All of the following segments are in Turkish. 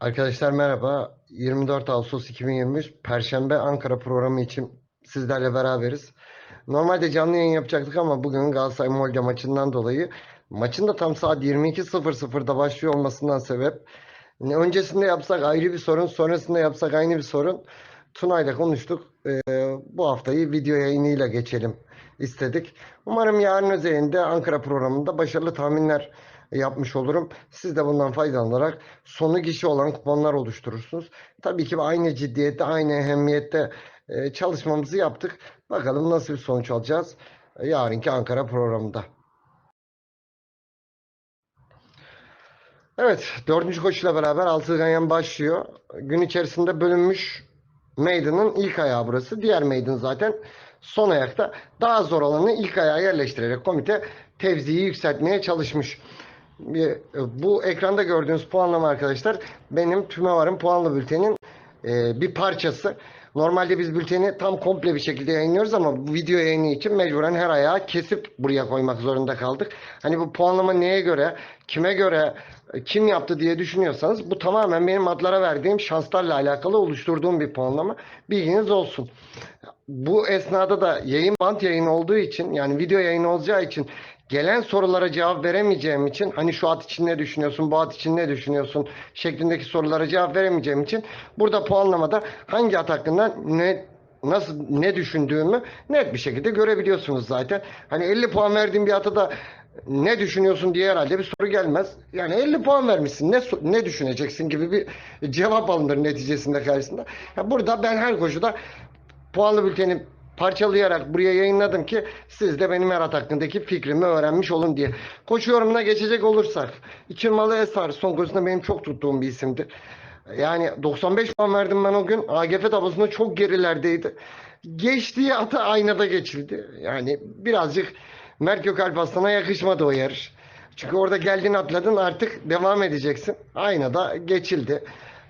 Arkadaşlar merhaba. 24 Ağustos 2023 Perşembe Ankara programı için sizlerle beraberiz. Normalde canlı yayın yapacaktık ama bugün Galatasaray Molde maçından dolayı maçın da tam saat 22.00'da başlıyor olmasından sebep öncesinde yapsak ayrı bir sorun, sonrasında yapsak aynı bir sorun. Tuna'yla konuştuk. Ee, bu haftayı video yayınıyla geçelim istedik. Umarım yarın özelinde Ankara programında başarılı tahminler yapmış olurum. Siz de bundan faydalanarak sonu gişe olan kuponlar oluşturursunuz. Tabii ki aynı ciddiyette, aynı ehemmiyette e, çalışmamızı yaptık. Bakalım nasıl bir sonuç alacağız e, yarınki Ankara programında. Evet, dördüncü koşuyla beraber altı ganyan başlıyor. Gün içerisinde bölünmüş Maiden'ın ilk ayağı burası. Diğer Maiden zaten son ayakta. Daha zor olanı ilk ayağa yerleştirerek komite tevziyi yükseltmeye çalışmış. Bir- Bu ekranda gördüğünüz puanlama arkadaşlar benim Tümevar'ın puanlı bültenin e, bir parçası. Normalde biz bülteni tam komple bir şekilde yayınlıyoruz ama bu video yayını için mecburen her ayağı kesip buraya koymak zorunda kaldık. Hani bu puanlama neye göre, kime göre, e, kim yaptı diye düşünüyorsanız bu tamamen benim adlara verdiğim şanslarla alakalı oluşturduğum bir puanlama. Bilginiz olsun. Bu esnada da yayın bant yayını olduğu için yani video yayını olacağı için gelen sorulara cevap veremeyeceğim için hani şu at için ne düşünüyorsun, bu at için ne düşünüyorsun şeklindeki sorulara cevap veremeyeceğim için burada puanlamada hangi at hakkında ne nasıl ne düşündüğümü net bir şekilde görebiliyorsunuz zaten. Hani 50 puan verdiğim bir ata da ne düşünüyorsun diye herhalde bir soru gelmez. Yani 50 puan vermişsin. Ne ne düşüneceksin gibi bir cevap alınır neticesinde karşısında. Ya burada ben her koşuda puanlı bülteni parçalayarak buraya yayınladım ki siz de benim Erat hakkındaki fikrimi öğrenmiş olun diye. Koşu yorumuna geçecek olursak. İki numaralı Esar son koşusunda benim çok tuttuğum bir isimdi. Yani 95 puan verdim ben o gün. AGF tablosunda çok gerilerdeydi. Geçtiği ata aynada geçildi. Yani birazcık Mert Gökalp Aslan'a yakışmadı o yarış. Çünkü orada geldin atladın artık devam edeceksin. Aynada geçildi.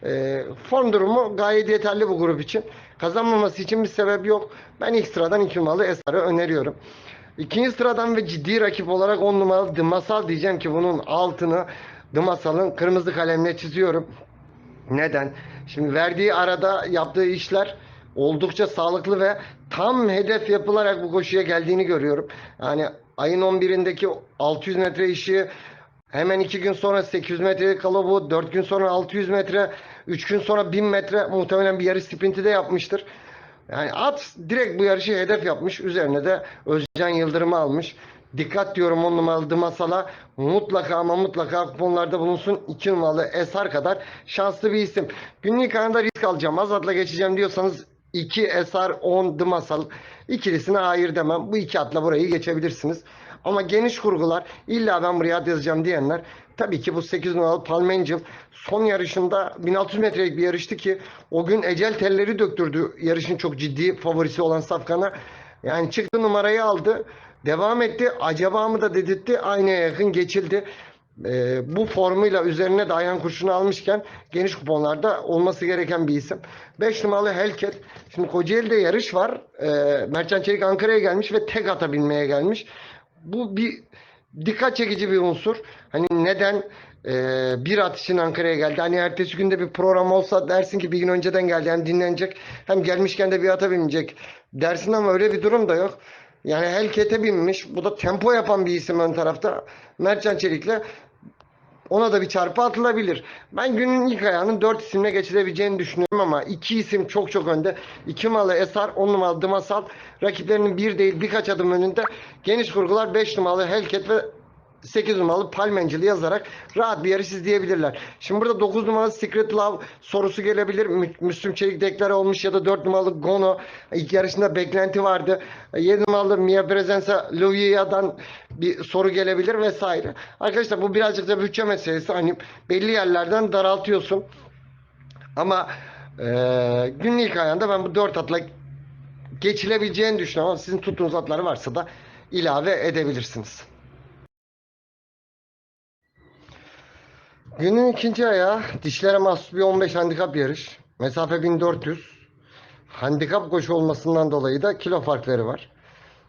E, form durumu gayet yeterli bu grup için. Kazanmaması için bir sebep yok. Ben ilk sıradan iki numaralı Esar'ı öneriyorum. İkinci sıradan ve ciddi rakip olarak 10 numaralı Dımasal diyeceğim ki bunun altını Dımasal'ın kırmızı kalemle çiziyorum. Neden? Şimdi verdiği arada yaptığı işler oldukça sağlıklı ve tam hedef yapılarak bu koşuya geldiğini görüyorum. Yani ayın 11'indeki 600 metre işi hemen 2 gün sonra 800 metre kalabu, 4 gün sonra 600 metre, 3 gün sonra 1000 metre muhtemelen bir yarış sprinti de yapmıştır. Yani at direkt bu yarışı hedef yapmış. Üzerine de Özcan Yıldırım'ı almış. Dikkat diyorum on numaralı Dımasal'a mutlaka ama mutlaka kuponlarda bulunsun. 2 numaralı Esar kadar şanslı bir isim. Günlük ayında risk alacağım. Azat'la geçeceğim diyorsanız 2 Esar 10 Dımasal ikilisine hayır demem. Bu iki atla burayı geçebilirsiniz. Ama geniş kurgular illa ben buraya yazacağım diyenler tabii ki bu 8 numaralı Palm Angel son yarışında 1600 metrelik bir yarıştı ki o gün ecel telleri döktürdü yarışın çok ciddi favorisi olan Safkan'a. Yani çıktı numarayı aldı. Devam etti. Acaba mı da dedirtti. Aynaya yakın geçildi. Ee, bu formuyla üzerine de ayağın kurşunu almışken geniş kuponlarda olması gereken bir isim. 5 numaralı Helket. Şimdi Kocaeli'de yarış var. Ee, Mertcan Çelik Ankara'ya gelmiş ve tek ata binmeye gelmiş. Bu bir dikkat çekici bir unsur. Hani neden e, bir at için Ankara'ya geldi? Hani ertesi günde bir program olsa dersin ki bir gün önceden geldi. Hem dinlenecek hem gelmişken de bir ata binecek dersin ama öyle bir durum da yok. Yani Helket'e binmiş. Bu da tempo yapan bir isim ön tarafta. Mertcan Çelik'le ona da bir çarpı atılabilir. Ben günün ilk ayağının 4 isimle geçilebileceğini düşünüyorum ama iki isim çok çok önde. 2 numaralı Esar, 10 numaralı Dımasal. Rakiplerinin bir değil birkaç adım önünde. Geniş kurgular 5 numaralı Helket ve 8 numaralı Palmencil'i yazarak rahat bir yarış izleyebilirler. Şimdi burada 9 numaralı Secret Love sorusu gelebilir. Mü- Müslüm Çelik deklare olmuş ya da 4 numaralı Gono. İlk yarışında beklenti vardı. 7 numaralı Mia Presenza Lovia'dan bir soru gelebilir vesaire. Arkadaşlar bu birazcık da bütçe meselesi. Hani belli yerlerden daraltıyorsun. Ama eee günün ilk ayağında ben bu 4 atla geçilebileceğini düşünüyorum. Ama sizin tuttuğunuz atlar varsa da ilave edebilirsiniz. Günün ikinci ayağı dişlere mahsus bir 15 handikap yarış. Mesafe 1400. Handikap koşu olmasından dolayı da kilo farkları var.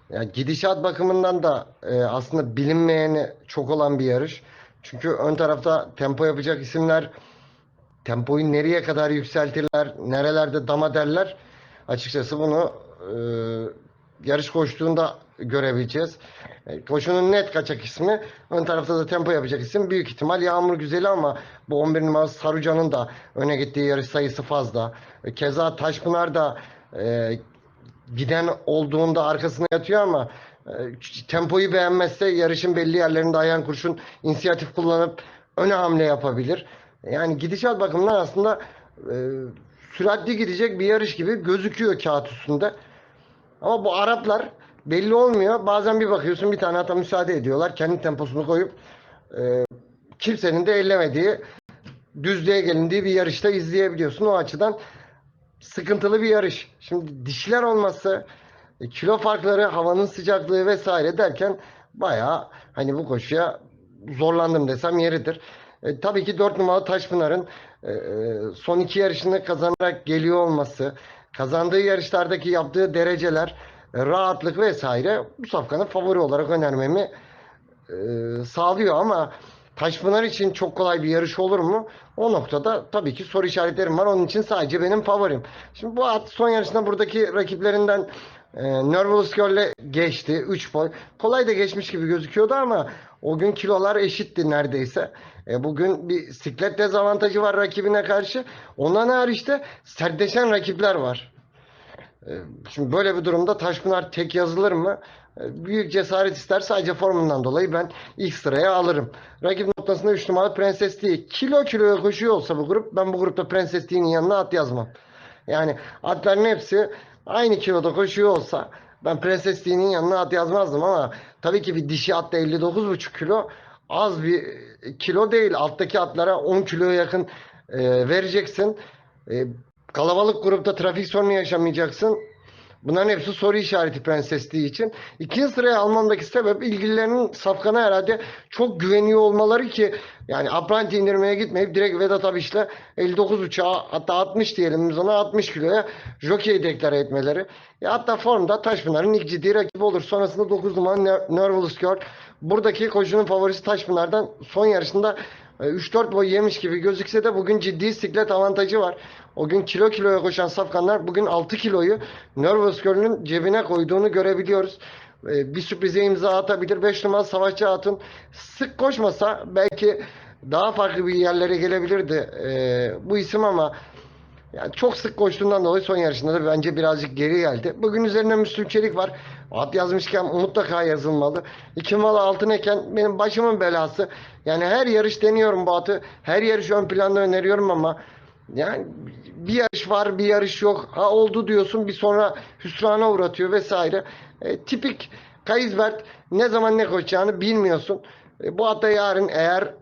Yani gidişat bakımından da e, aslında bilinmeyeni çok olan bir yarış. Çünkü ön tarafta tempo yapacak isimler tempoyu nereye kadar yükseltirler, nerelerde dama derler. Açıkçası bunu e, yarış koştuğunda görebileceğiz. E, Koşunun net kaçak ismi, ön tarafta da tempo yapacak isim büyük ihtimal Yağmur Güzeli ama bu 11 numaralı Sarucan'ın da öne gittiği yarış sayısı fazla. E, Keza Taşpınar da e, giden olduğunda arkasına yatıyor ama e, tempoyu beğenmezse yarışın belli yerlerinde ayağın kurşun inisiyatif kullanıp öne hamle yapabilir. Yani gidişat bakımından aslında e, süratli gidecek bir yarış gibi gözüküyor kağıt üstünde. Ama bu Araplar belli olmuyor. Bazen bir bakıyorsun bir tane ata müsaade ediyorlar. Kendi temposunu koyup e, kimsenin de ellemediği düzlüğe gelindiği bir yarışta izleyebiliyorsun. O açıdan sıkıntılı bir yarış. Şimdi dişler olması, e, kilo farkları, havanın sıcaklığı vesaire derken bayağı hani bu koşuya zorlandım desem yeridir. E, tabii ki 4 numaralı Taşpınar'ın e, e, son iki yarışını kazanarak geliyor olması, kazandığı yarışlardaki yaptığı dereceler, rahatlık vesaire bu safkanın favori olarak önermemi e, sağlıyor ama Taşpınar için çok kolay bir yarış olur mu? O noktada tabii ki soru işaretlerim var. Onun için sadece benim favorim. Şimdi bu at son yarışında buradaki rakiplerinden e, Nervous Girl'le geçti. 3 boy. Kolay da geçmiş gibi gözüküyordu ama o gün kilolar eşitti neredeyse. E, bugün bir siklet dezavantajı var rakibine karşı. Ondan hariçte sertleşen rakipler var. E, Şimdi böyle bir durumda Taşpınar tek yazılır mı? E, Büyük cesaret ister. Sadece formundan dolayı ben ilk sıraya alırım. Rakip noktasında 3 numaralı Prenses değil. Kilo kiloya koşuyor olsa bu grup ben bu grupta Prenses D'nin yanına at yazmam. Yani atların hepsi aynı kiloda koşuyor olsa ben Prenses D'nin yanına at yazmazdım ama tabii ki bir dişi at da 59,5 kilo az bir kilo değil. Alttaki atlara 10 kiloya yakın e, vereceksin. E, kalabalık grupta trafik sorunu yaşamayacaksın. Bunların hepsi soru işareti prensesliği için. İkinci sıraya almamdaki sebep ilgililerinin safkana herhalde çok güveniyor olmaları ki yani apranti indirmeye gitmeyip direkt Vedat Abiş'le 59 uçağa hatta 60 diyelim biz ona 60 kiloya jockey deklare etmeleri. Ya hatta formda Taşpınar'ın ilk ciddi rakibi olur. Sonrasında 9 numara Ner- Nervous Girl. Buradaki koşunun favorisi Taşpınar'dan son yarışında e, 3-4 boy yemiş gibi gözükse de bugün ciddi siklet avantajı var. O gün kilo kiloya koşan safkanlar bugün 6 kiloyu Nervous Girl'ün cebine koyduğunu görebiliyoruz. E, Bir sürprize imza atabilir. 5 numaralı Savaşçı Hatun sık koşmasa belki daha farklı bir yerlere gelebilirdi e, bu isim ama yani çok sık koştuğundan dolayı son yarışında da bence birazcık geri geldi. Bugün üzerine Müslüm Çelik var. At yazmışken mutlaka yazılmalı. İki numaralı altın eken benim başımın belası. Yani her yarış deniyorum bu atı. Her yarış ön planda öneriyorum ama yani bir yarış var bir yarış yok. Ha oldu diyorsun bir sonra hüsrana uğratıyor vesaire. E, tipik Kayızbert ne zaman ne koşacağını bilmiyorsun. E, bu hatta yarın eğer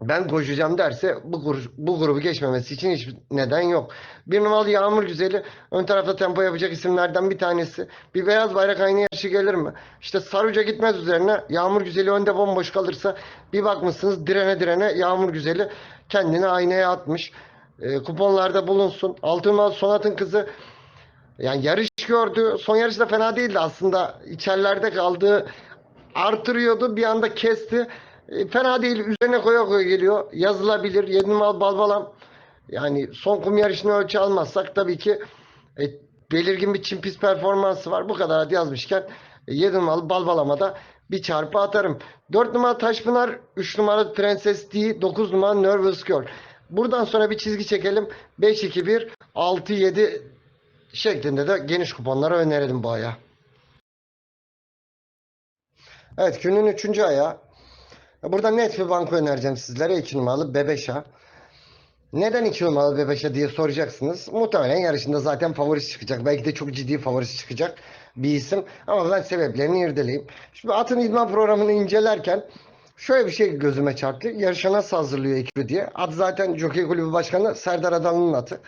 ben koşacağım derse bu, gru- bu grubu geçmemesi için hiçbir neden yok. Bir numaralı Yağmur Güzeli ön tarafta tempo yapacak isimlerden bir tanesi. Bir beyaz bayrak aynı yarışı gelir mi? İşte Saruca gitmez üzerine. Yağmur Güzeli önde bomboş kalırsa bir bakmışsınız direne direne Yağmur Güzeli kendini aynaya atmış. E, kuponlarda bulunsun. Altın numaralı Sonat'ın kızı yani yarış gördü. Son yarış da fena değildi aslında. İçerilerde kaldığı artırıyordu. Bir anda kesti. E, fena değil. Üzerine koya koya geliyor. Yazılabilir. Yedi numaralı Balbalam. Yani son kum yarışını ölçü almazsak tabii ki e, belirgin bir çim pist performansı var. Bu kadar hadi yazmışken e, 7 numaralı Balbalam'a da bir çarpı atarım. 4 numara Taşpınar, 3 numara Prenses D, 9 numara Nervous Girl. Buradan sonra bir çizgi çekelim. 5-2-1, 6-7 şeklinde de geniş kuponlara önerelim bu aya. Evet günün üçüncü ayağı. Burada net bir banko önereceğim sizlere. 2 numaralı Bebeşa. Neden 2 numaralı Bebeşa diye soracaksınız. Muhtemelen yarışında zaten favorisi çıkacak. Belki de çok ciddi favorisi çıkacak bir isim. Ama ben sebeplerini irdeleyeyim. Şimdi atın idman programını incelerken şöyle bir şey gözüme çarptı. Yarışa nasıl hazırlıyor ekibi diye. At zaten Jockey Kulübü Başkanı Serdar Adalı'nın atı.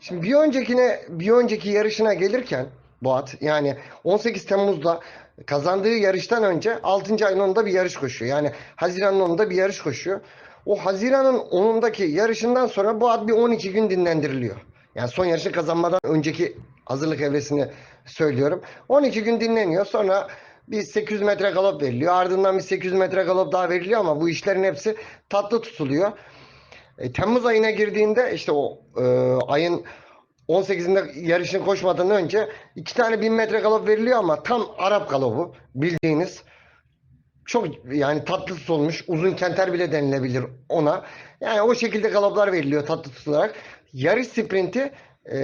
Şimdi bir öncekine bir önceki yarışına gelirken bu at yani 18 Temmuz'da kazandığı yarıştan önce 6. ayın 10'unda bir yarış koşuyor. Yani Haziran'ın 10'unda bir yarış koşuyor. O Haziran'ın 10'undaki yarışından sonra bu at bir 12 gün dinlendiriliyor. Yani son yarışı kazanmadan önceki hazırlık evresini söylüyorum. 12 gün dinleniyor. Sonra bir 800 metre galop veriliyor. Ardından bir 800 metre galop daha veriliyor ama bu işlerin hepsi tatlı tutuluyor. E, Temmuz ayına girdiğinde işte o e, ayın 18'inde yarışın koşmadan önce iki tane 1000 metre galop veriliyor ama tam Arap galopu bildiğiniz çok yani tatlı tutulmuş uzun kenter bile denilebilir ona. Yani o şekilde galoplar veriliyor tatlı tutularak. Yarış sprinti e,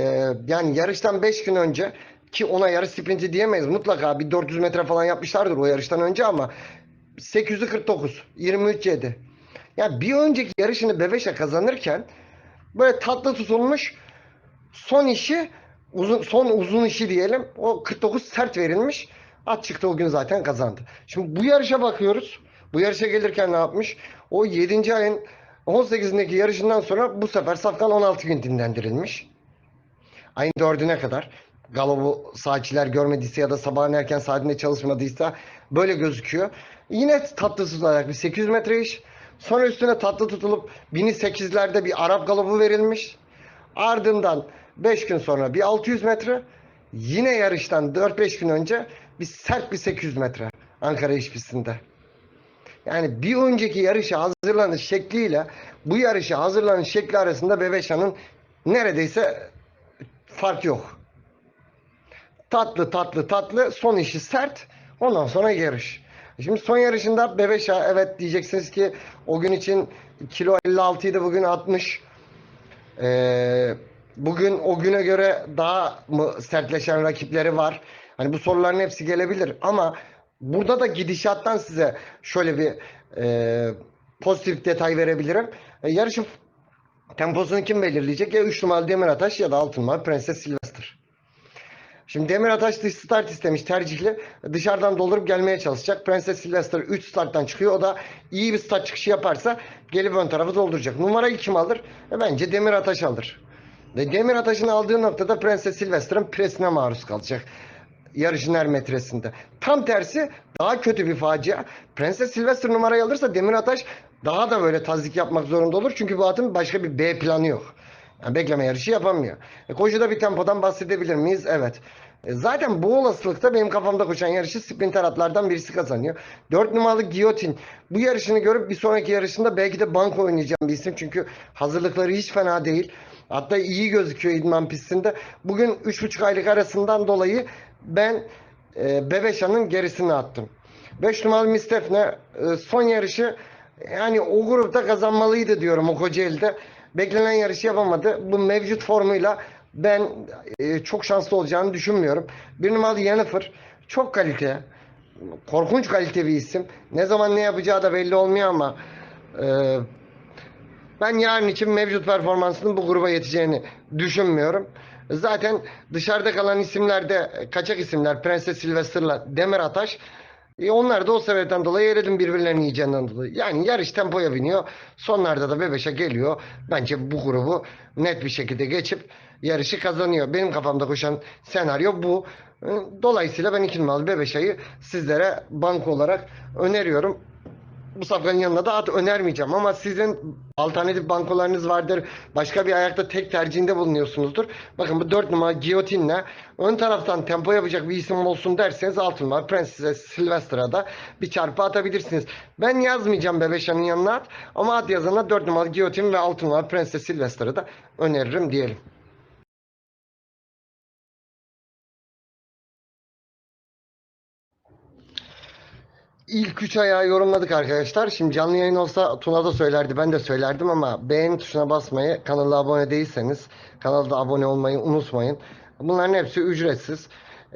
yani yarıştan 5 gün önce ki ona yarış sprinti diyemeyiz. Mutlaka bir 400 metre falan yapmışlardır o yarıştan önce ama 849 23 7. Ya bir önceki yarışını Bebeşe kazanırken böyle tatlı tutulmuş son işi uzun son uzun işi diyelim. O 49 sert verilmiş. At çıktı o gün zaten kazandı. Şimdi bu yarışa bakıyoruz. Bu yarışa gelirken ne yapmış? O 7. ayın 18'indeki yarışından sonra bu sefer Safkan 16 gün dinlendirilmiş. Ayın 4'üne kadar. Galobu saatçiler görmediyse ya da sabahın erken saatinde çalışmadıysa böyle gözüküyor. Yine tatlı tutularak bir 800 metre iş. Sonra üstüne tatlı tutulup 1008'lerde bir Arap galobu verilmiş. Ardından 5 gün sonra bir 600 metre. Yine yarıştan 4-5 gün önce bir sert bir 800 metre Ankara iş pistinde. Yani bir önceki yarışa hazırlanış şekliyle bu yarışa hazırlanış şekli arasında Bebeşa'nın neredeyse fark yok. Tatlı tatlı tatlı son işi sert ondan sonra yarış. Şimdi son yarışında Bebeşa evet diyeceksiniz ki o gün için kilo 56 idi bugün 60. Ee, bugün o güne göre daha mı sertleşen rakipleri var? Hani bu soruların hepsi gelebilir ama burada da gidişattan size şöyle bir e, pozitif detay verebilirim. E, yarışın temposunu kim belirleyecek? Ya 3 numaralı Demir Ataş ya da 6 numaralı Prenses Sylvester. Şimdi Demir Ataş dış start istemiş tercihli. Dışarıdan doldurup gelmeye çalışacak. Prenses Sylvester 3 starttan çıkıyor. O da iyi bir start çıkışı yaparsa gelip ön tarafı dolduracak. Numarayı kim alır? E, bence Demir Ataş alır. Ve Demir Ataş'ın aldığı noktada Prenses Sylvester'ın presine maruz kalacak. Yarışın her metresinde. Tam tersi daha kötü bir facia. Prenses Sylvester numarayı alırsa Demir Ataş daha da böyle tazik yapmak zorunda olur. Çünkü bu atın başka bir B planı yok. Yani bekleme yarışı yapamıyor. E, koşuda bir tempodan bahsedebilir miyiz? Evet. E, zaten bu olasılıkta benim kafamda koşan yarışı sprinter atlardan birisi kazanıyor. 4 numaralı Giyotin. Bu yarışını görüp bir sonraki yarışında belki de banko oynayacağım bir isim. Çünkü hazırlıkları hiç fena değil. Hatta iyi gözüküyor idman pistinde. Bugün 3,5 aylık arasından dolayı ben e, Bebeşa'nın gerisini attım. 5 numaralı Mistefne e, son yarışı yani o grupta kazanmalıydı diyorum o Kocaeli'de. Beklenen yarışı yapamadı. Bu mevcut formuyla ben e, çok şanslı olacağını düşünmüyorum. Bir numaralı Yennefer çok kalite. Korkunç kalite bir isim. Ne zaman ne yapacağı da belli olmuyor ama e, ben yarın için mevcut performansının bu gruba yeteceğini düşünmüyorum. Zaten dışarıda kalan isimler de kaçak isimler Prenses Sylvester'la Demir Ataş e onlar da o sebepten dolayı eredim birbirlerini yiyeceğinden dolayı. Yani yarış tempoya biniyor. Sonlarda da Bebeş'e geliyor. Bence bu grubu net bir şekilde geçip yarışı kazanıyor. Benim kafamda koşan senaryo bu. E, Dolayısıyla ben iki numaralı Bebeşa'yı sizlere bank olarak öneriyorum bu safkanın yanına da at önermeyeceğim ama sizin alternatif bankolarınız vardır. Başka bir ayakta tek tercihinde bulunuyorsunuzdur. Bakın bu 4 numara Giyotin'le ön taraftan tempo yapacak bir isim olsun derseniz 6 numara Prenses Sylvester'a da bir çarpı atabilirsiniz. Ben yazmayacağım Bebeşa'nın yanına at ama at yazana 4 numara Giyotin ve 6 numara Prenses Sylvester'ı da öneririm diyelim. İlk 3 ayağı yorumladık arkadaşlar. Şimdi canlı yayın olsa Tuna da söylerdi, ben de söylerdim ama beğen tuşuna basmayı, kanala abone değilseniz kanalda abone olmayı unutmayın. Bunların hepsi ücretsiz.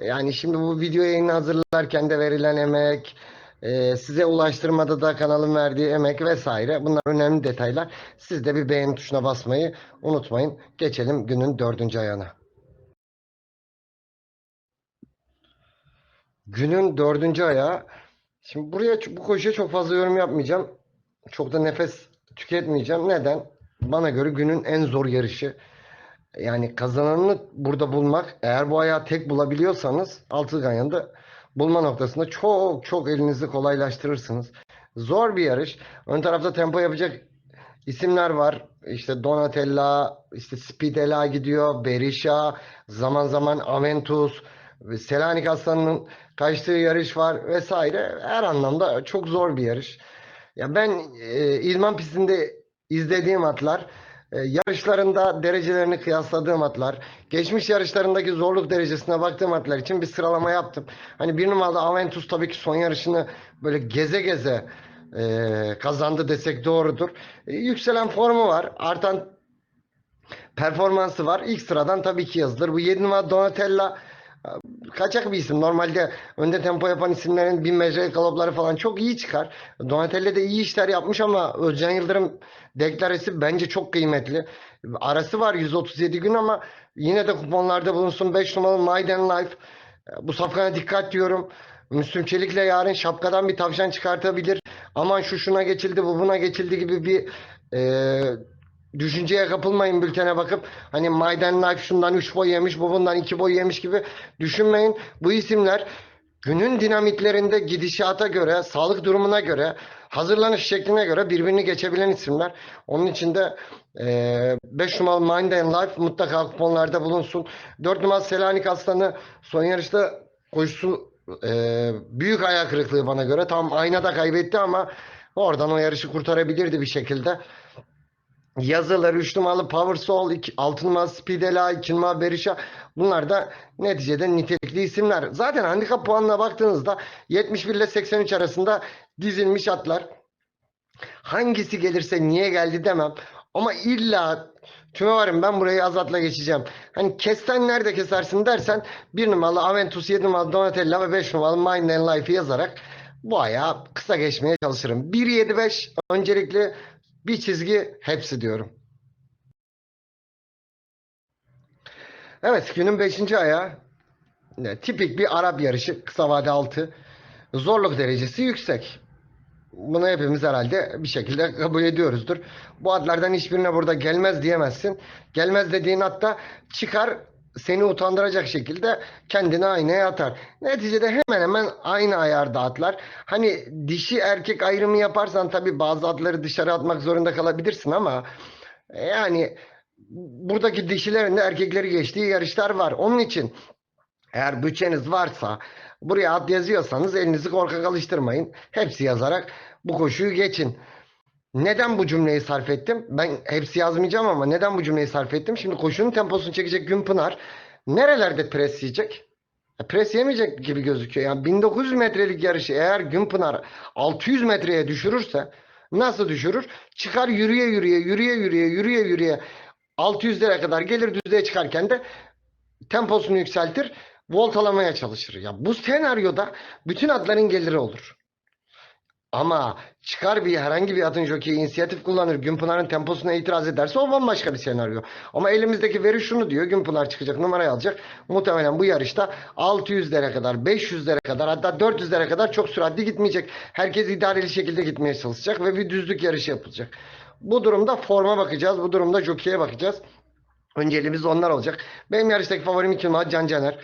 Yani şimdi bu video yayını hazırlarken de verilen emek, e, size ulaştırmada da kanalın verdiği emek vesaire bunlar önemli detaylar. Siz de bir beğen tuşuna basmayı unutmayın. Geçelim günün dördüncü ayağına. Günün dördüncü ayağı Şimdi buraya bu koşuya çok fazla yorum yapmayacağım. Çok da nefes tüketmeyeceğim. Neden? Bana göre günün en zor yarışı. Yani kazananını burada bulmak eğer bu ayağı tek bulabiliyorsanız altı ganyanında bulma noktasında çok çok elinizi kolaylaştırırsınız. Zor bir yarış. Ön tarafta tempo yapacak isimler var. İşte Donatella, işte Spidela gidiyor, Berisha, zaman zaman Aventus, ve Selanik Aslanı'nın kaçtığı yarış var vesaire. Her anlamda çok zor bir yarış. Ya ben e, idman pistinde izlediğim atlar, e, yarışlarında derecelerini kıyasladığım atlar, geçmiş yarışlarındaki zorluk derecesine baktığım atlar için bir sıralama yaptım. Hani bir numaralı Aventus tabii ki son yarışını böyle geze geze e, kazandı desek doğrudur. E, yükselen formu var, artan performansı var. İlk sıradan tabii ki yazılır. Bu 7 numara Donatella kaçak bir isim. Normalde önde tempo yapan isimlerin 1000 metre galopları falan çok iyi çıkar. Donatella de iyi işler yapmış ama Özcan Yıldırım deklaresi bence çok kıymetli. Arası var 137 gün ama yine de kuponlarda bulunsun. 5 numaralı Maiden Life. Bu safkana dikkat diyorum. Müslüm Çelik'le yarın şapkadan bir tavşan çıkartabilir. Aman şu şuna geçildi, bu buna geçildi gibi bir e, düşünceye kapılmayın bültene bakıp hani Maiden Life şundan 3 boy yemiş, bu bundan 2 boy yemiş gibi düşünmeyin. Bu isimler günün dinamiklerinde gidişata göre, sağlık durumuna göre, hazırlanış şekline göre birbirini geçebilen isimler. Onun için de 5 numaralı Mind and Life mutlaka kuponlarda bulunsun. 4 numaralı Selanik Aslanı son yarışta koşusu e, büyük ayak kırıklığı bana göre. Tam aynada kaybetti ama oradan o yarışı kurtarabilirdi bir şekilde. Yazılar 3 numaralı Power Soul, 6 numaralı Speedela, 2 numaralı Berisha. Bunlar da neticede nitelikli isimler. Zaten handikap puanına baktığınızda 71 ile 83 arasında dizilmiş atlar. Hangisi gelirse niye geldi demem. Ama illa tüme varım ben burayı Azat'la geçeceğim. Hani kesten nerede kesersin dersen 1 numaralı Aventus, 7 numaralı Donatella ve 5 numaralı Mind and Life'ı yazarak bu ayağı kısa geçmeye çalışırım. 1-7-5 öncelikle bir çizgi hepsi diyorum. Evet günün 5. ayağı ne, tipik bir Arap yarışı kısa vade 6 zorluk derecesi yüksek. Bunu hepimiz herhalde bir şekilde kabul ediyoruzdur. Bu atlardan hiçbirine burada gelmez diyemezsin. Gelmez dediğin hatta çıkar seni utandıracak şekilde kendini aynaya atar. Neticede hemen hemen aynı ayarda atlar. Hani dişi erkek ayrımı yaparsan tabii bazı atları dışarı atmak zorunda kalabilirsin ama yani buradaki dişilerin de erkekleri geçtiği yarışlar var. Onun için eğer bütçeniz varsa buraya at yazıyorsanız elinizi korkak alıştırmayın. Hepsi yazarak bu koşuyu geçin. Neden bu cümleyi sarf ettim? Ben hepsi yazmayacağım ama neden bu cümleyi sarf ettim? Şimdi koşunun temposunu çekecek Günpınar nerelerde pres yiyecek? Pres yemeyecek gibi gözüküyor. Yani 1900 metrelik yarışı eğer Günpınar 600 metreye düşürürse nasıl düşürür? Çıkar yürüye yürüye yürüye yürüye yürüye yürüye 600'lere kadar gelir düzlüğe çıkarken de temposunu yükseltir voltalamaya çalışır. Ya bu senaryoda bütün atların geliri olur. Ama çıkar bir herhangi bir atın jokeyi inisiyatif kullanır. Günpınar'ın temposuna itiraz ederse o bambaşka bir senaryo. Ama elimizdeki veri şunu diyor. Günpınar çıkacak numarayı alacak. Muhtemelen bu yarışta 600'lere kadar 500'lere kadar hatta 400'lere kadar çok süratli gitmeyecek. Herkes idareli şekilde gitmeye çalışacak ve bir düzlük yarışı yapılacak. Bu durumda forma bakacağız. Bu durumda jokeye bakacağız. Önceliğimiz onlar olacak. Benim yarıştaki favorim iki numara Can Caner.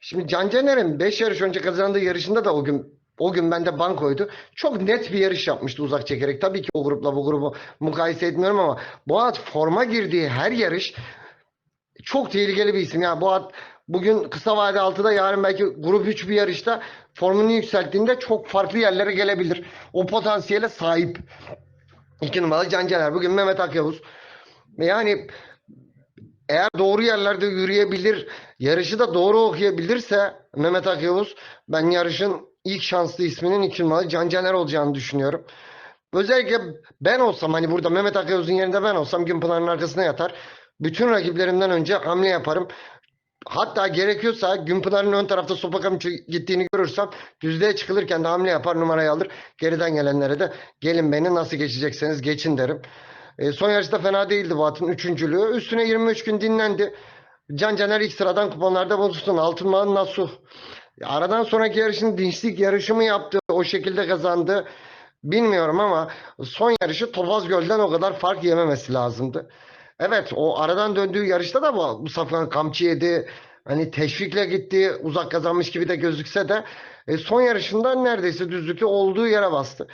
Şimdi Can Caner'in 5 yarış önce kazandığı yarışında da o gün o gün bende bankoydu. Çok net bir yarış yapmıştı uzak çekerek. Tabii ki o grupla bu grubu mukayese etmiyorum ama bu at forma girdiği her yarış çok tehlikeli bir isim. Yani bu at bugün kısa vade 6'da yarın belki grup 3 bir yarışta formunu yükselttiğinde çok farklı yerlere gelebilir. O potansiyele sahip. 2 numaralı Can. Bugün Mehmet Akyavuz. Yani eğer doğru yerlerde yürüyebilir, yarışı da doğru okuyabilirse Mehmet Akyavuz ben yarışın ilk şanslı isminin iki numaralı Can Caner olacağını düşünüyorum. Özellikle ben olsam hani burada Mehmet Akyavuz'un yerinde ben olsam Günpınar'ın arkasına yatar. Bütün rakiplerimden önce hamle yaparım. Hatta gerekiyorsa Günpınar'ın ön tarafta Sopakam gittiğini görürsem düzlüğe çıkılırken de hamle yapar numarayı alır. Geriden gelenlere de gelin beni nasıl geçecekseniz geçin derim. E, son yarışta fena değildi bu atın üçüncülüğü. Üstüne 23 gün dinlendi. Can Caner ilk sıradan kuponlarda bulunsun. Altınman Nasuh. Aradan sonraki yarışın dinçlik yarışı mı yaptı? O şekilde kazandı. Bilmiyorum ama son yarışı Topaz Göl'den o kadar fark yememesi lazımdı. Evet o aradan döndüğü yarışta da Safkan kamçı yedi. Hani teşvikle gitti. Uzak kazanmış gibi de gözükse de e, son yarışında neredeyse düzlükte olduğu yere bastı.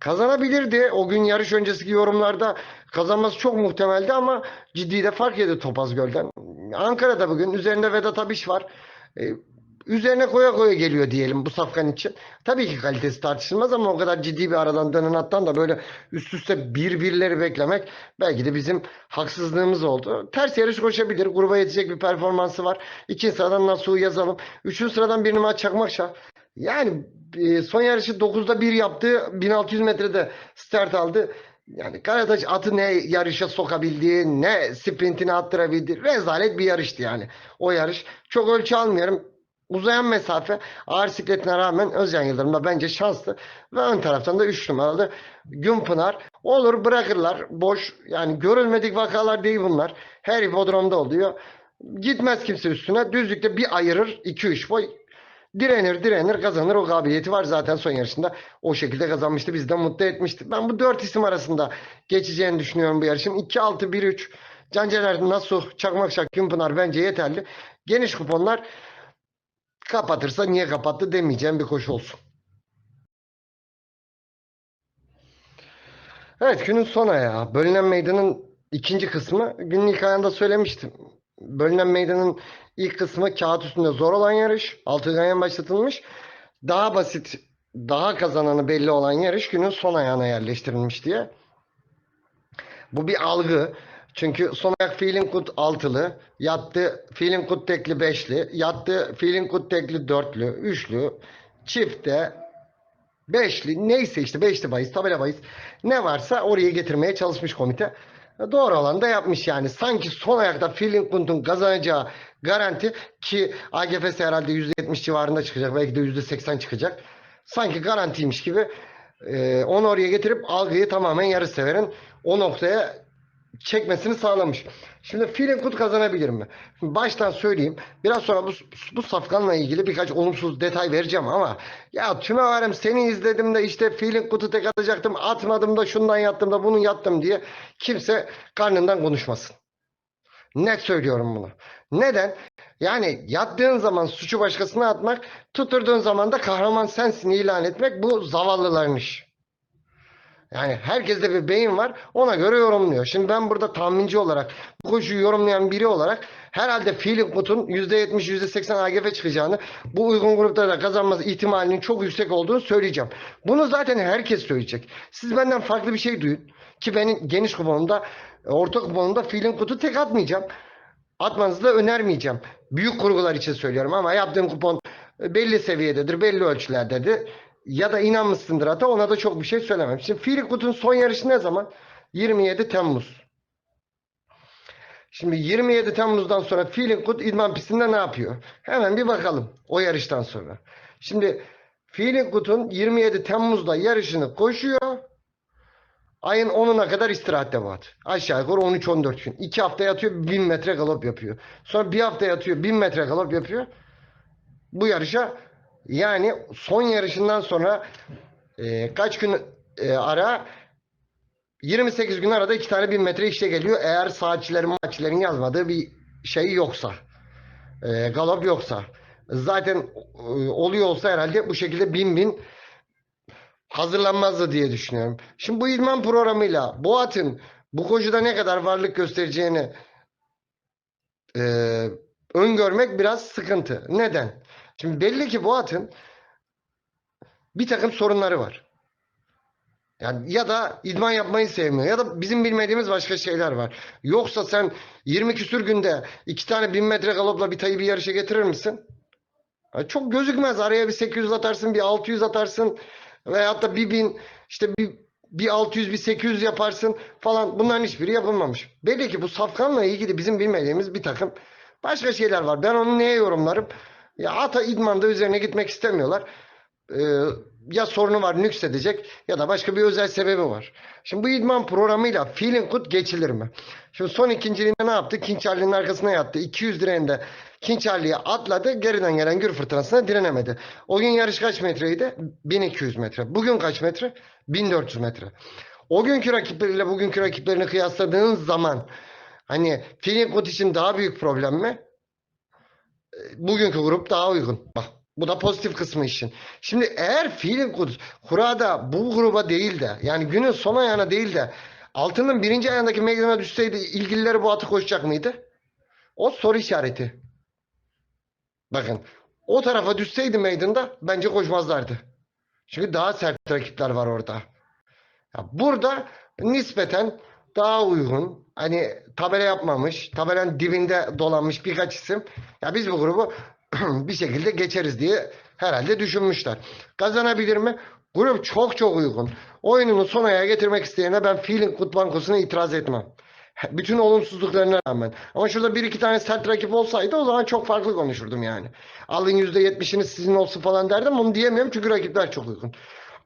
Kazanabilirdi. O gün yarış öncesiki yorumlarda kazanması çok muhtemeldi ama ciddi de fark yedi Topaz Göl'den. Ankara'da bugün üzerinde Vedat Abiş var. E, üzerine koya koya geliyor diyelim bu safkan için. Tabii ki kalitesi tartışılmaz ama o kadar ciddi bir aradan dönen attan da böyle üst üste birbirleri beklemek belki de bizim haksızlığımız oldu. Ters yarış koşabilir. Gruba yetecek bir performansı var. İkinci sıradan Nasuh'u yazalım. Üçüncü sıradan bir numara Çakmakşah. Yani e, son yarışı 9'da 1 yaptı. 1600 metrede start aldı. Yani Karataş atı ne yarışa sokabildi, ne sprintini attırabildi. Rezalet bir yarıştı yani. O yarış. Çok ölçü almıyorum. Uzayan mesafe ağır sikletine rağmen Özcan Yıldırım da bence şanslı. Ve ön taraftan da 3 numaralı Günpınar. Olur bırakırlar. Boş yani görülmedik vakalar değil bunlar. Her hipodromda oluyor. Gitmez kimse üstüne. Düzlükte bir ayırır. 2-3 boy. Direnir direnir kazanır o kabiliyeti var zaten son yarışında o şekilde kazanmıştı bizi de mutlu etmişti. Ben bu dört isim arasında geçeceğini düşünüyorum bu yarışın. 2-6-1-3 Canceler, Nasuh, Çakmakşak, Günpınar bence yeterli. Geniş kuponlar kapatırsa niye kapattı demeyeceğim bir koşu olsun. Evet günün son ayağı. Bölünen meydanın ikinci kısmı. Günün ilk ayağında söylemiştim. Bölünen meydanın ilk kısmı kağıt üstünde zor olan yarış. Altı ganyan başlatılmış. Daha basit, daha kazananı belli olan yarış günün son ayağına yerleştirilmiş diye. Bu bir algı. Çünkü son ayak Feeling Good altılı, yattı Feeling Good tekli beşli, yattı Feeling Good tekli dörtlü, üçlü, çifte, beşli, neyse işte beşli bahis, tabela bahis ne varsa oraya getirmeye çalışmış komite. Doğru olan da yapmış yani. Sanki son ayakta Feeling Good'un kazanacağı garanti ki AGF'si herhalde %70 civarında çıkacak. Belki de %80 çıkacak. Sanki garantiymiş gibi e, onu oraya getirip algıyı tamamen yarı severin o noktaya çekmesini sağlamış. Şimdi Feeling Good kazanabilir mi? Baştan söyleyeyim. Biraz sonra bu, bu safkanla ilgili birkaç olumsuz detay vereceğim ama ya tüme varım seni izledim de işte Feeling Good'u tek atacaktım atmadım da şundan yattım da bunu yattım diye kimse karnından konuşmasın. Net söylüyorum bunu. Neden? Yani yattığın zaman suçu başkasına atmak, tuturduğun zaman da kahraman sensin ilan etmek bu zavallıların işi. Yani herkeste bir beyin var. Ona göre yorumluyor. Şimdi ben burada tahminci olarak bu koşuyu yorumlayan biri olarak herhalde Philip Good'un %70 %80 AGF çıkacağını bu uygun gruplarda kazanması ihtimalinin çok yüksek olduğunu söyleyeceğim. Bunu zaten herkes söyleyecek. Siz benden farklı bir şey duyun. Ki benim geniş kuponumda orta kuponumda Philip Good'u tek atmayacağım. Atmanızı da önermeyeceğim. Büyük kurgular için söylüyorum ama yaptığım kupon belli seviyededir, belli ölçülerdedir ya da inanmışsındır hatta ona da çok bir şey söylemem. Şimdi Firikut'un son yarışı ne zaman? 27 Temmuz. Şimdi 27 Temmuz'dan sonra Feeling idman pistinde ne yapıyor? Hemen bir bakalım o yarıştan sonra. Şimdi Feeling 27 Temmuz'da yarışını koşuyor. Ayın 10'una kadar istirahatte var. Aşağı yukarı 13-14 gün. 2 hafta yatıyor 1000 metre galop yapıyor. Sonra bir hafta yatıyor 1000 metre galop yapıyor. Bu yarışa yani son yarışından sonra e, kaç gün e, ara 28 gün arada iki tane bin metre işte geliyor. Eğer saatçilerin maççilerin yazmadığı bir şey yoksa. E, galop yoksa. Zaten e, oluyor olsa herhalde bu şekilde bin bin hazırlanmazdı diye düşünüyorum. Şimdi bu idman programıyla bu atın bu koşuda ne kadar varlık göstereceğini e, öngörmek biraz sıkıntı. Neden? Şimdi belli ki bu atın bir takım sorunları var. Yani ya da idman yapmayı sevmiyor ya da bizim bilmediğimiz başka şeyler var. Yoksa sen 20 küsür günde iki tane bin metre galopla bir tayı bir yarışa getirir misin? Yani çok gözükmez. Araya bir 800 atarsın, bir 600 atarsın veyahut da bir bin işte bir, bir 600 bir 800 yaparsın falan. Bunların hiçbiri yapılmamış. Belli ki bu safkanla ilgili bizim bilmediğimiz bir takım başka şeyler var. Ben onu neye yorumlarım? Ya ata idmanda üzerine gitmek istemiyorlar. Ee, ya sorunu var nüksedecek ya da başka bir özel sebebi var. Şimdi bu idman programıyla Good geçilir mi? Şimdi son ikinciliğinde ne yaptı? King Charlie'nin arkasına yattı. 200 direğinde King Charlie'ye atladı. Geriden gelen gür fırtınasına direnemedi. O gün yarış kaç metreydi? 1200 metre. Bugün kaç metre? 1400 metre. O günkü rakipleriyle bugünkü rakiplerini kıyasladığın zaman hani Good için daha büyük problem mi? Bugünkü grup daha uygun. Bak bu da pozitif kısmı işin. Şimdi eğer Feeling Good kurada bu gruba değil de yani günün son ayağına değil de altının birinci ayağındaki meydana düşseydi ilgilileri bu atı koşacak mıydı? O soru işareti. Bakın O tarafa düşseydi meydanda bence koşmazlardı. Çünkü daha sert rakipler var orada. Ya burada nispeten daha uygun. Hani tabela yapmamış, tabelanın dibinde dolanmış birkaç isim. Ya biz bu grubu bir şekilde geçeriz diye herhalde düşünmüşler. Kazanabilir mi? Grup çok çok uygun. Oyununu son ayağa getirmek isteyene ben Feeling Good Bankosu'na itiraz etmem. Bütün olumsuzluklarına rağmen. Ama şurada bir iki tane sert rakip olsaydı o zaman çok farklı konuşurdum yani. Alın %70'iniz sizin olsun falan derdim. Onu diyemiyorum çünkü rakipler çok uygun.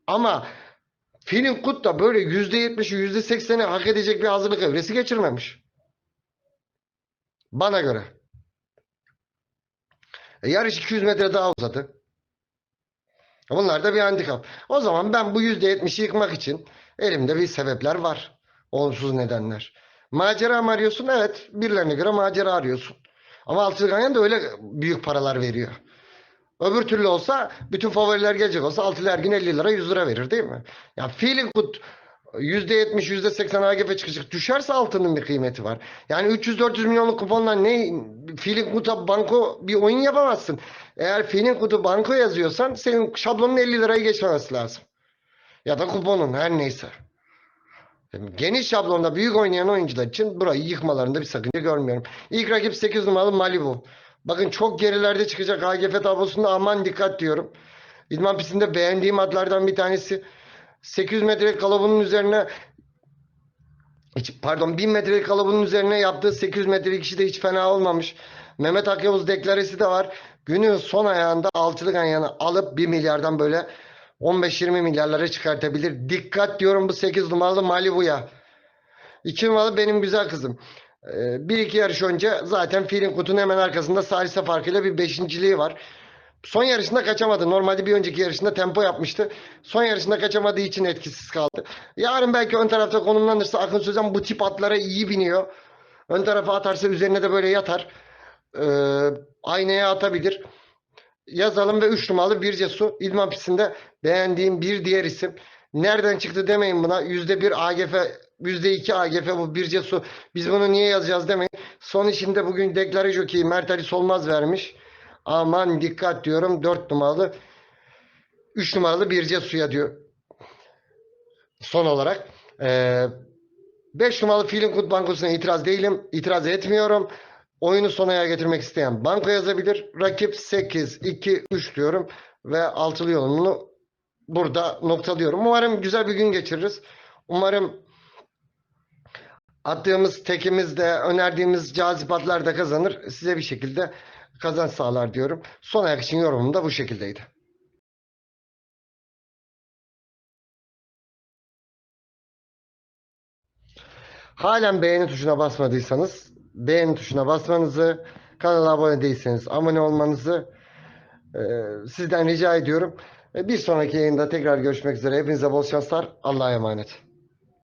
Ama Feeling Good da böyle %70'i %80'i hak edecek bir hazırlık evresi geçirmemiş. Bana göre. E, yarış 200 metre daha uzadı. Bunlar da bir handikap. O zaman ben bu %70'i yıkmak için elimde bir sebepler var. Olumsuz nedenler. Macera mı arıyorsun? Evet. Birilerine göre macera arıyorsun. Ama Ganyan da öyle büyük paralar veriyor. Öbür türlü olsa bütün favoriler gelecek olsa Altılı Ergin 50 lira 100 lira verir değil mi? Ya feeling good %70 %80 AGF çıkacak. Düşerse altının bir kıymeti var. Yani 300-400 milyonluk kuponla ne feeling good'a banko bir oyun yapamazsın. Eğer feeling good'u banko yazıyorsan senin şablonun 50 lirayı geçmemesi lazım. Ya da kuponun her neyse. Geniş şablonda büyük oynayan oyuncular için burayı yıkmalarında bir sakınca görmüyorum. İlk rakip 8 numaralı Malibu. Bakın çok gerilerde çıkacak AGF tablosunda aman dikkat diyorum. İdman pistinde beğendiğim atlardan bir tanesi. 800 metrelik kalıbının üzerine hiç, pardon 1000 metrelik kalıbının üzerine yaptığı 800 metrelik işi de hiç fena olmamış. Mehmet Akyavuz deklaresi de var. Günün son ayağında altılı ganyanı alıp 1 milyardan böyle 15-20 milyarlara çıkartabilir. Dikkat diyorum bu 8 numaralı Malibu'ya. 2 numaralı benim güzel kızım. Ee, bir iki yarış önce zaten Feeling Good'un hemen arkasında Salisa farkıyla bir beşinciliği var. Son yarışında kaçamadı. Normalde bir önceki yarışında tempo yapmıştı. Son yarışında kaçamadığı için etkisiz kaldı. Yarın belki ön tarafta konumlanırsa Akın Sözen bu tip atlara iyi biniyor. Ön tarafa atarsa üzerine de böyle yatar. Ee, aynaya atabilir. Yazalım ve 3 numaralı Birce Su İdman pistinde beğendiğim bir diğer isim. Nereden çıktı demeyin buna. %1 AGF, %2 AGF bu Birce Su. Biz bunu niye yazacağız demeyin. Son işinde bugün deklare jokeyi Mert Ali Solmaz vermiş. Aman dikkat diyorum 4 numaralı 3 numaralı Birce Su'ya diyor. Son olarak. Ee, 5 numaralı Feeling Good Bankosu'na itiraz değilim. İtiraz etmiyorum. Oyunu sona ayağa getirmek isteyen banko yazabilir. Rakip 8, 2, 3 diyorum. Ve altılı yolunu burada noktalıyorum. Umarım güzel bir gün geçiririz. Umarım attığımız tekimiz de önerdiğimiz cazipatlar da kazanır. Size bir şekilde kazanç sağlar diyorum. Son ayak için yorumum da bu şekildeydi. Halen beğeni tuşuna basmadıysanız beğeni tuşuna basmanızı, kanala abone değilseniz abone olmanızı e, sizden rica ediyorum. E, bir sonraki yayında tekrar görüşmek üzere. Hepinize bol şanslar. Allah'a emanet.